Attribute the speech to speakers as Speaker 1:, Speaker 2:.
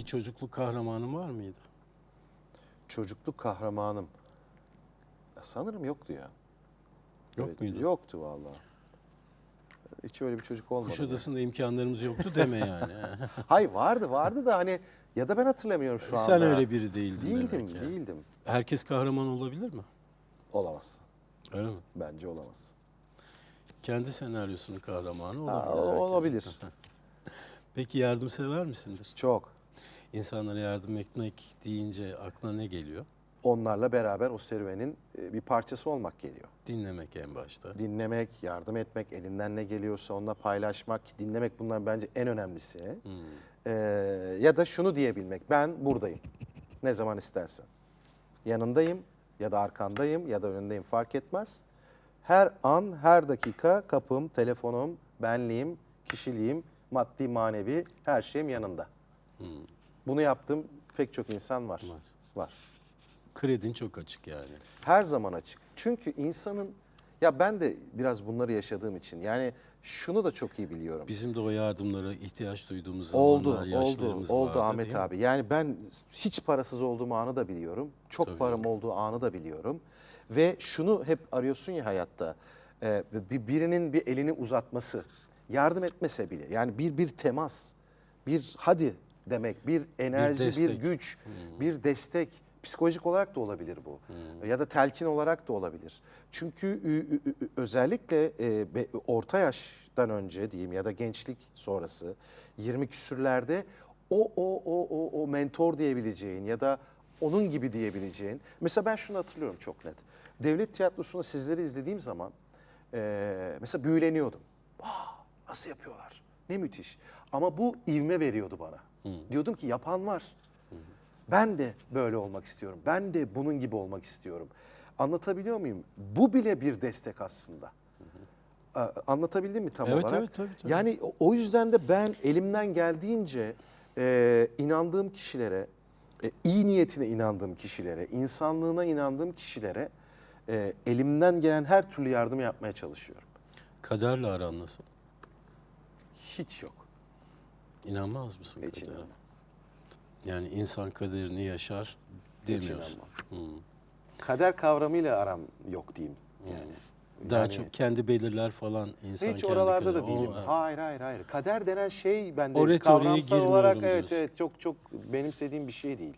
Speaker 1: Bir çocukluk kahramanın var mıydı?
Speaker 2: Çocukluk kahramanım. Ya sanırım yoktu ya.
Speaker 1: Yok
Speaker 2: Evet,
Speaker 1: muydu?
Speaker 2: Yoktu vallahi. Hiç öyle bir çocuk olmadı.
Speaker 1: Kuşadası'nda imkanlarımız yoktu deme yani.
Speaker 2: Hayır vardı vardı da hani ya da ben hatırlamıyorum şu anda.
Speaker 1: Sen öyle biri değildin
Speaker 2: Değildim
Speaker 1: demek yani.
Speaker 2: değildim.
Speaker 1: Herkes kahraman olabilir mi?
Speaker 2: Olamaz.
Speaker 1: Öyle mi?
Speaker 2: Bence olamaz.
Speaker 1: Kendi senaryosunun kahramanı
Speaker 2: Ha,
Speaker 1: olabilir. herkes.
Speaker 2: olabilir.
Speaker 1: Peki yardımsever misindir?
Speaker 2: Çok.
Speaker 1: İnsanlara yardım etmek deyince aklına ne geliyor?
Speaker 2: Onlarla beraber o serüvenin e, bir parçası olmak geliyor.
Speaker 1: Dinlemek en başta.
Speaker 2: Dinlemek, yardım etmek, elinden ne geliyorsa onunla paylaşmak. Dinlemek bunlar bence en önemlisi.
Speaker 1: Hmm.
Speaker 2: Ee, ya da şunu diyebilmek, ben buradayım. Ne zaman istersen. Yanındayım ya da arkandayım ya da önündeyim fark etmez. Her an, her dakika kapım, telefonum, benliğim, kişiliğim, maddi, manevi her şeyim yanında. Bunu yaptığım pek çok insan var.
Speaker 1: Var.
Speaker 2: Var.
Speaker 1: Kredin çok açık yani.
Speaker 2: Her zaman açık. Çünkü insanın, ya ben de biraz bunları yaşadığım için yani şunu da çok iyi biliyorum.
Speaker 1: Bizim de o yardımlara ihtiyaç duyduğumuz
Speaker 2: Oldu,
Speaker 1: zamanlar,
Speaker 2: oldu,
Speaker 1: yaşlarımız
Speaker 2: oldu
Speaker 1: vardı
Speaker 2: Ahmet
Speaker 1: değil mi?
Speaker 2: abi. Yani ben hiç parasız olduğum anı da biliyorum. Çok
Speaker 1: Tabii.
Speaker 2: param olduğu anı da biliyorum. Ve şunu hep arıyorsun ya hayatta. e, bir birinin bir elini uzatması, yardım etmese bile. Yani bir bir temas, bir hadi demek, bir enerji, bir.
Speaker 1: Hmm.
Speaker 2: güç, bir destek. Psikolojik olarak da olabilir bu. Ya da telkin olarak da olabilir. Çünkü özellikle e, orta yaştan önce diyeyim ya da gençlik sonrası 20 küsürlerde o o o o o mentor diyebileceğin ya da onun gibi diyebileceğin. Mesela ben şunu hatırlıyorum çok net. Devlet tiyatrosunda sizleri izlediğim zaman e, mesela büyüleniyordum. Vah, nasıl yapıyorlar? Ne müthiş. Ama bu ivme veriyordu bana. Diyordum ki yapan var. Ben de böyle olmak istiyorum. Ben de bunun gibi olmak istiyorum. Anlatabiliyor muyum? Bu bile bir destek aslında. Anlatabildim mi tam
Speaker 1: Evet,
Speaker 2: olarak?
Speaker 1: evet, tabii, tabii.
Speaker 2: Yani o- o yüzden de ben elimden geldiğince e, inandığım kişilere, e, iyi niyetine inandığım kişilere, insanlığına inandığım kişilere e, elimden gelen her türlü yardım yapmaya çalışıyorum.
Speaker 1: Kaderle aran nasıl?
Speaker 2: Hiç yok.
Speaker 1: İnanmaz mısın
Speaker 2: Hiç
Speaker 1: kadere?
Speaker 2: inanmam.
Speaker 1: Yani insan kaderini yaşar demiyorsun.
Speaker 2: inanmam. Kader kavramıyla aram yok diyeyim. Yani.
Speaker 1: Daha
Speaker 2: Yani-
Speaker 1: çok kendi belirler falan insan
Speaker 2: Hiç
Speaker 1: kendi
Speaker 2: oralarda
Speaker 1: kader-
Speaker 2: da değilim.
Speaker 1: O, evet.
Speaker 2: Hayır hayır hayır. Kader denen şey bende
Speaker 1: O
Speaker 2: kavramsal olarak evet
Speaker 1: diyorsun.
Speaker 2: evet çok çok benimsediğim bir şey değil.